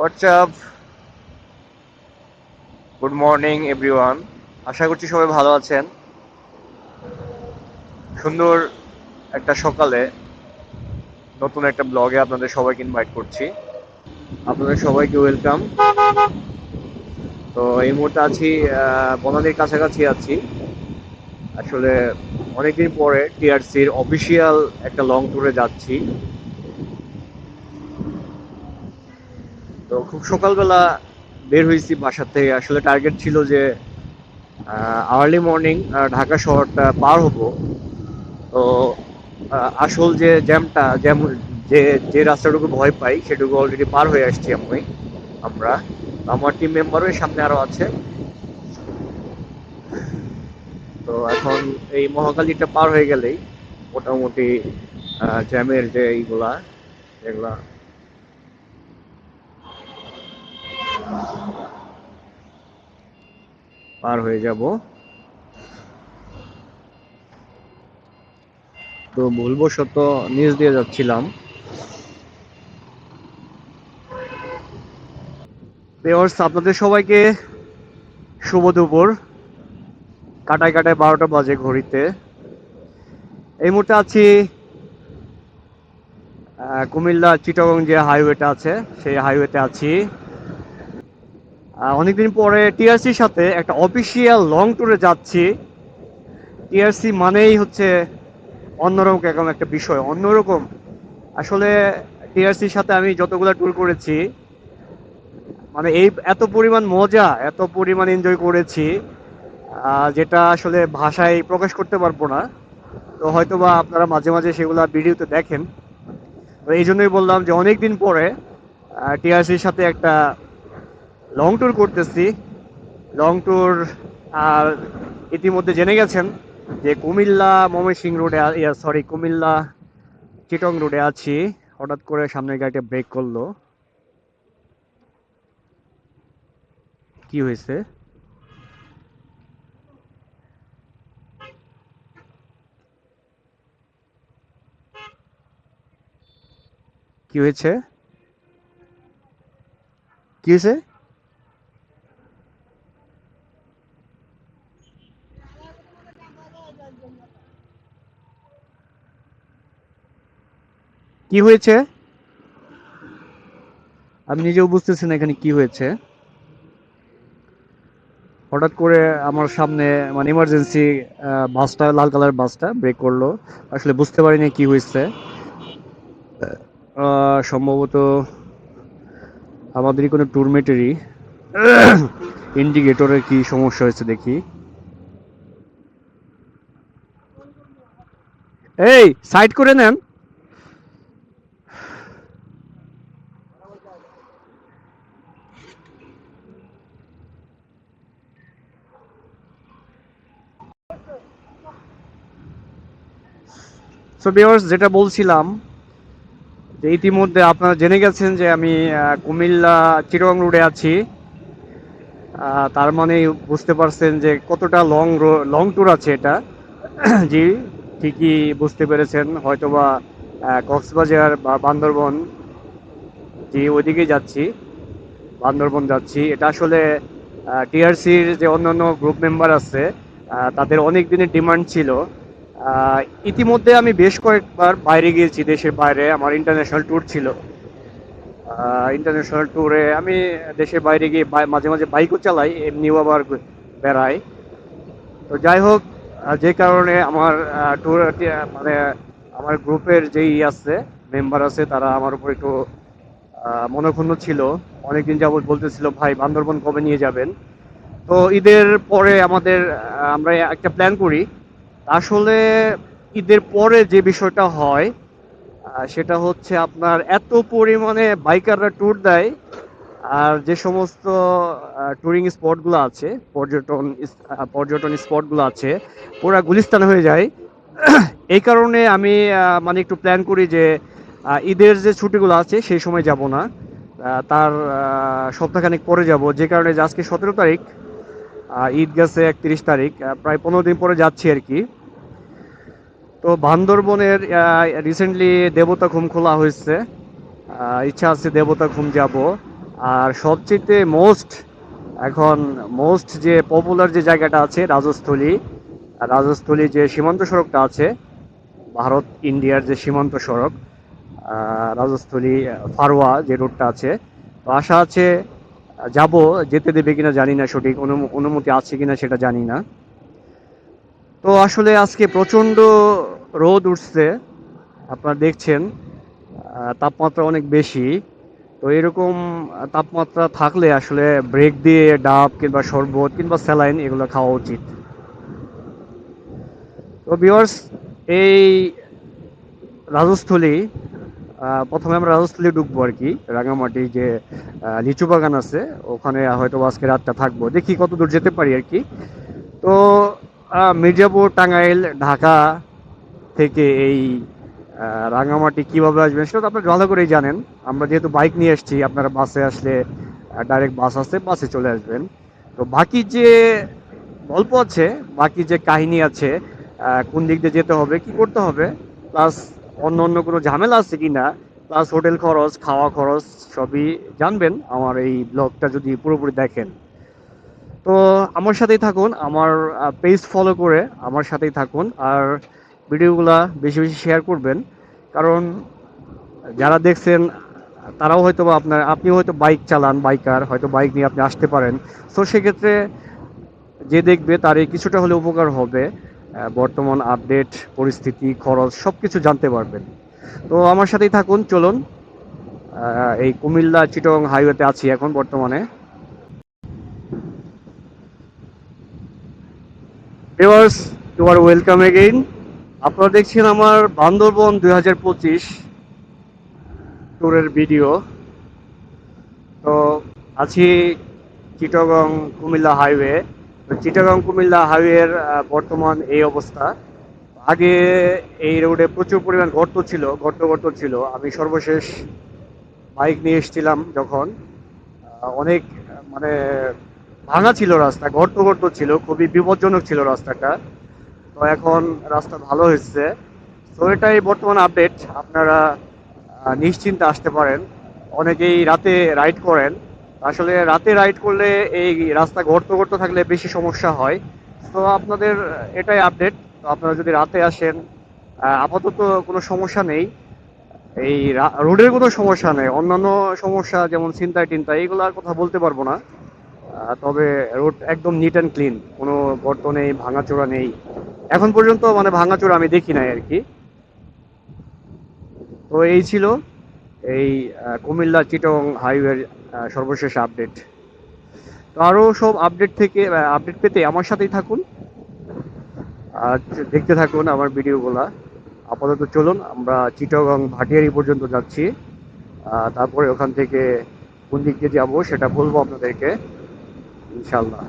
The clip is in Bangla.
হোয়াটসঅ্যাপ গুড মর্নিং এভরিওয়ান আশা করছি সবাই ভালো আছেন। সুন্দর একটা সকালে নতুন একটা ব্লগে আপনাদের সবাইকে ইনভাইট করছি। আপনাদের সবাইকে ওয়েলকাম তো এই মুহূর্তে আছি বনানীর কাছাকাছি আছি। আসলে অনেকদিন পরে টিআরসির অফিসিয়াল একটা লং ট্যুরে যাচ্ছি। তো খুব সকালবেলা বের হয়েছি বাসা থেকে। আসলে টার্গেট ছিল যে আর্লি মর্নিং ঢাকা শহরটা পার হব। তো আসল যে জ্যামটা জ্যাম যে যে রাস্তাটুকু ভয় পাই, সেটুকু অলরেডি পার হয়ে আসছি আমি, আমরা। আমার টিম মেম্বারও সামনে আরও আছে। তো এখন এই মহাকালীটা পার হয়ে গেলেই মোটামুটি জ্যামের যে এইগুলা এগুলা পার হয়ে যাব। তো ভুলবশত নিচ দিয়ে যাচ্ছিলাম। আপনাদের সবাইকে শুভ দুপুর। কাটায় কাটায় বারোটা বাজে ঘড়িতে। এই মুহূর্তে আছি কুমিল্লা চিটাগং যে হাইওয়েটা আছে, সেই হাইওয়েতে আছি। অনেকদিন পরে টিআরসির সাথে একটা অফিসিয়াল লং ট্যুরে যাচ্ছি। টিআরসি মানেই হচ্ছে অন্যরকম একটা বিষয়, অন্যরকম। আসলে টিআরসির সাথে আমি যতগুলো ট্যুর করেছি মানে এই এত পরিমাণ মজা, এত পরিমাণ এনজয় করেছি যেটা আসলে ভাষায় প্রকাশ করতে পারব না। তো হয়তো বা আপনারা মাঝে মাঝে সেগুলা ভিডিওতে দেখেন। তো এই জন্যই বললাম যে অনেকদিন পরে টিআরসির সাথে একটা লং ট্যুর করতেছি। লং ট্যুর আর ইতিমধ্যে জেনে গেছেন যে কুমিল্লা ময়মনসিংহ রোডে সরি কুমিল্লা চিটং রোডে আছি। হঠাৎ করে সামনের গাড়িটা ব্রেক করল। কি হয়েছে? কি হয়েছে? কি হয়েছে? কি হয়েছে? আমি নিজেও বুঝতেছি না এখানে কি হয়েছে। হঠাৎ করে আমার সামনে মানে ইমার্জেন্সি বাসটা, লাল কালার বাসটা ব্রেক করল। আসলে বুঝতে পারিনি কি হয়েছে। সম্ভবত আমাদেরই কোনো টুরমেটেরই ইন্ডিকেটরের কি সমস্যা হয়েছে দেখি। এই সাইড করে নেন। সো ভিউয়ার্স যেটা বলছিলাম, যে ইতিমধ্যে আপনারা জেনে গেছেন যে আমি কুমিল্লা চিরং রোডে আছি। তার মানে বুঝতে পারছেন যে কতটা লং লং ট্যুর আছে এটা। জি, ঠিকই বুঝতে পেরেছেন। হয়তোবা কক্সবাজার বা বান্দরবন। জি ওইদিকে যাচ্ছি। বান্দরবন যাচ্ছি। এটা আসলে টিআরসির যে অন্যান্য গ্রুপ মেম্বার আছে তাদের অনেক দিনের ডিমান্ড ছিল। ইতিমধ্যে আমি বেশ কয়েকবার বাইরে গিয়েছি দেশের বাইরে। আমার ইন্টারন্যাশনাল ট্যুর ছিল। ইন্টারন্যাশনাল ট্যুরে আমি দেশের বাইরে গিয়ে মাঝে মাঝে বাইকও চালাই এমনিও আবার বেড়াই। তো যাই হোক যে কারণে আমার ট্যুর মানে আমার গ্রুপের যেই আছে মেম্বার আছে, তারা আমার উপর একটু মনক্ষুণ্ণ ছিল। অনেকদিন যাবত বলতেছিল, ভাই, বান্দরবন কবে নিয়ে যাবেন? তো ঈদের পরে আমাদের আমরা একটা প্ল্যান করি। আসলে ঈদের পরে যে বিষয়টা হয় সেটা হচ্ছে আপনার এত পরিমাণে বাইকাররা ট্যুর দেয়, আর যে সমস্ত ট্যুরিং স্পটগুলো আছে, পর্যটন পর্যটন স্পটগুলো আছে পুরা গুলিস্তান হয়ে যায়। এই কারণে আমি মানে একটু প্ল্যান করি যে ঈদের যে ছুটিগুলো আছে, সেই সময় যাব না। তার সপ্তাহখানেক পরে যাব, যে কারণে আজকে সতেরো তারিখ ঈদ গেছে একত্রিশ তারিখ প্রায় পনেরো দিন পরে যাচ্ছি আর কি। তো বান্দরবনের রিসেন্টলি দেবতা ঘুম খোলা হয়েছে ইচ্ছা আছে দেবতা ঘুম যাব। আর সবচেয়ে মোস্ট এখন মোস্ট যে পপুলার যে জায়গাটা আছে, রাজস্থলী রাজস্থলী যে সীমান্ত সড়কটা আছে, ভারত, ইন্ডিয়ার যে সীমান্ত সড়ক রাজস্থলী ফারোয়া যে রোডটা আছে, তো আশা আছে যাব, যেতে দেবে কিনা জানি না, সঠিক অনুম- অনুমতি আছে কিনা সেটা জানি না। তো আসলে আজকে প্রচণ্ড রোদ উঠছে, আপনারা দেখছেন তাপমাত্রা অনেক বেশি। তো এরকম তাপমাত্রা থাকলে আসলে ব্রেক দিয়ে ডাব কিংবা শরবত কিংবা স্যালাইন এগুলো খাওয়া উচিত। তো ভিউয়ার্স, এই রাজস্থলী প্রথমে আমরা রাজস্থলী ঢুকবো আর কি, রাঙামাটি যে লিচু বাগান আছে, ওখানে হয়তো আজকে রাতটা থাকব। দেখি কত দূর যেতে পারি আর কি। তো মির্জাপুর, টাঙ্গাইল, ঢাকা থেকে এই রাঙামাটি কীভাবে আসবেন সেটা তো আপনারা ভালো করেই জানেন। আমরা যেহেতু বাইক নিয়ে এসেছি, আপনারা বাসে আসলে ডাইরেক্ট বাস আছে বাসে চলে আসবেন। তো বাকি যে গল্প আছে, বাকি যে কাহিনী আছে কোন দিক দিয়ে যেতে হবে, কি করতে হবে প্লাস অন্য অন্য কোনো ঝামেলা আছে কি না প্লাস হোটেল খরচ, খাওয়া খরচ, সবই জানবেন আমার এই ব্লগটা যদি পুরোপুরি দেখেন। তো আমার সাথেই থাকুন, আমার পেজ ফলো করে আমার সাথেই থাকুন আর ভিডিওগুলা বেশি বেশি শেয়ার করবেন। কারণ যারা দেখছেন, তারাও হয়তো বা আপনার, আপনি হয়তো বাইক চালান বাইকার হয়তো বাইক নিয়ে আপনি আসতে পারেন। তো সেক্ষেত্রে যে দেখবে তার কিছুটা হলে উপকার হবে। বর্তমান আপডেট পরিস্থিতি, খরচ সব কিছু জানতে পারবেন। তো আমার সাথেই থাকুন, চলুন। এই কুমিল্লা চিটং হাইওয়েতে আছি এখন বর্তমানে। ইউ আর ওয়েলকাম এগেইন আপনারা দেখছেন আমার বান্দরবন দুই হাজার পঁচিশ ট্যুরের ভিডিও তো আছি চিটগং কুমিল্লা হাইওয়ে। চিটাগং, কুমিল্লা, হাইওয়ের বর্তমান এই অবস্থা। আগে এই রোডে প্রচুর পরিমাণ গর্ত ছিল, গর্ত গর্ত ছিল। আমি সর্বশেষ বাইক নিয়ে এসেছিলাম যখন। অনেক মানে ভাঙা ছিল রাস্তা, গর্ত গর্ত ছিল, খুবই বিপজ্জনক ছিল রাস্তাটা। তো এখন রাস্তা ভালো হয়েছে। তো এটাই বর্তমান আপডেট। আপনারা নিশ্চিন্তে আসতে পারেন। অনেকেই রাতে রাইড করেন। আসলে রাতে রাইড করলে এই রাস্তা গর্ত গর্ত থাকলে বেশি সমস্যা হয়। তো আপনাদের এটাই আপডেট তো আপনারা যদি রাতে আসেন আপাতত কোনো সমস্যা নেই। এই রোডের কোনো সমস্যা নেই। অন্যান্য সমস্যা যেমন ছিনতাই টিনতাই এগুলোর কথা বলতে পারব না। তবে রোড একদম নিট অ্যান্ড ক্লিন কোনো গর্ত নেই, ভাঙাচোরা নেই। এখন পর্যন্ত মানে ভাঙাচোরা আমি দেখি নাই আর কি। তো এই ছিল। এই কুমিল্লা চিটং হাইওয়ের সর্বশেষ আপডেট। তো আরও সব আপডেট থেকে আপডেট পেতে আমার সাথেই থাকুন। আর দেখতে থাকুন আমার ভিডিওগুলা। আপাতত চলুন, আমরা চিটগং ভাটিয়ারি পর্যন্ত যাচ্ছি। তারপরে ওখান থেকে কোন দিক দিয়ে যাব সেটা বলব আপনাদেরকে ইনশাল্লাহ